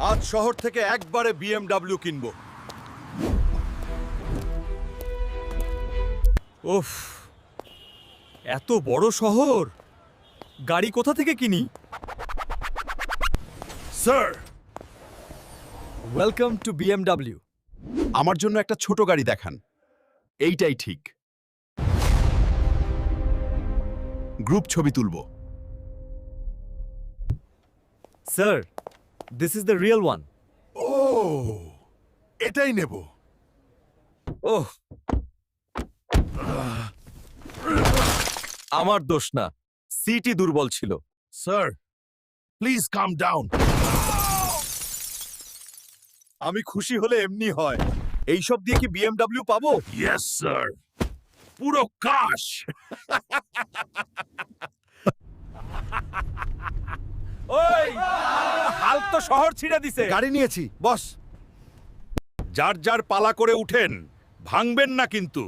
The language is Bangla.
আজ শহর থেকে একবারে বিএমডব্লিউ কিনব। উফ এত বড় শহর? গাড়ি কোথা থেকে কিনি? স্যার! ওয়েলকাম টু বিএমডব্লিউ আমার জন্য একটা ছোট গাড়ি দেখান। এইটাই ঠিক। গ্রুপ ছবি তুলব। Sir this is the real one ও এটাই নেব। ওহ আমার দোষ না। সিটি দুর্বল ছিল। স্যার প্লিজ কাম ডাউন আমি খুশি হলে এমনি হয়। এইসব দিয়ে কি বিএমডব্লিউ পাবো? ইয়েস স্যার পুরো কাশ ওই হাল তো শহর ছিঁড়ে দিছে। গাড়ি নিয়েছি বস। যার যার পালা করে উঠেন ভাঙবেন না কিন্তু।